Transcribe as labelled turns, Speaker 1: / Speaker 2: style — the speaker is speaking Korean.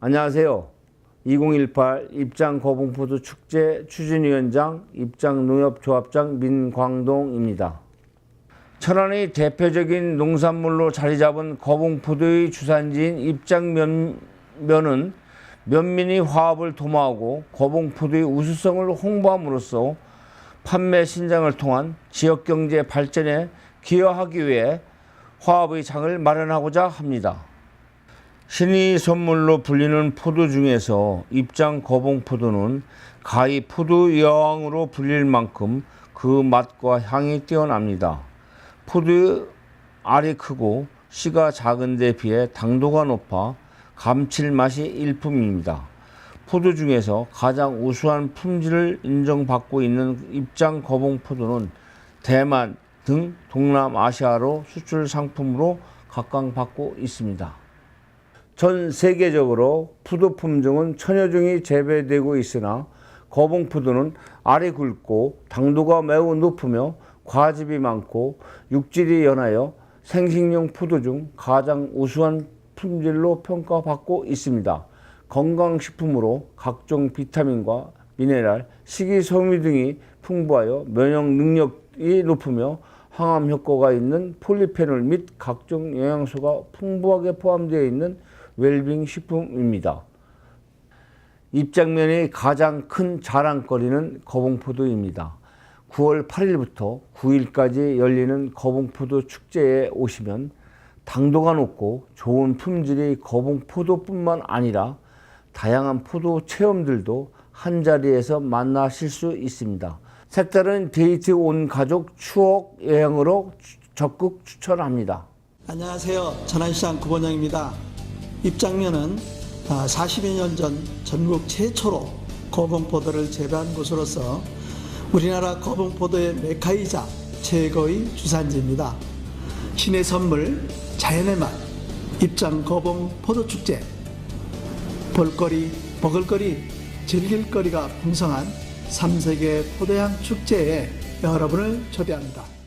Speaker 1: 안녕하세요. 2018 입장 거봉포도 축제 추진위원장 입장 농협조합장 민광동입니다. 천안의 대표적인 농산물로 자리 잡은 거봉포도의 주산지인 입장면면은 면민이 화합을 도모하고 거봉포도의 우수성을 홍보함으로써 판매 신장을 통한 지역 경제 발전에 기여하기 위해 화합의 장을 마련하고자 합니다. 신의 선물로 불리는 포도 중에서 입장 거봉 포도는 가히 포도 여왕으로 불릴 만큼 그 맛과 향이 뛰어납니다. 포도 알이 크고 씨가 작은 데 비해 당도가 높아 감칠맛이 일품입니다. 포도 중에서 가장 우수한 품질을 인정받고 있는 입장 거봉 포도는 대만 등 동남아시아로 수출 상품으로 각광받고 있습니다. 전 세계적으로 푸드 품종은 천여 종이 재배되고 있으나 거봉푸드는 알이 굵고 당도가 매우 높으며 과즙이 많고 육질이 연하여 생식용 푸드 중 가장 우수한 품질로 평가받고 있습니다. 건강식품으로 각종 비타민과 미네랄, 식이섬유 등이 풍부하여 면역 능력이 높으며 항암 효과가 있는 폴리페놀 및 각종 영양소가 풍부하게 포함되어 있는 웰빙 식품입니다. 입장면의 가장 큰 자랑거리는 거봉포도입니다. 9월 8일부터 9일까지 열리는 거봉포도 축제에 오시면 당도가 높고 좋은 품질의 거봉포도뿐만 아니라 다양한 포도 체험들도 한 자리에서 만나실 수 있습니다. 색다른 데이트 온 가족 추억 여행으로 적극 추천합니다.
Speaker 2: 안녕하세요. 천안시장 구본영입니다. 입장면은 40여 년 전 전국 최초로 거봉포도를 재배한 곳으로서 우리나라 거봉포도의 메카이자 최고의 주산지입니다. 신의 선물, 자연의 맛, 입장 거봉 포도축제, 볼거리, 먹을거리, 즐길거리가 풍성한 3세계 포도향 축제에 여러분을 초대합니다.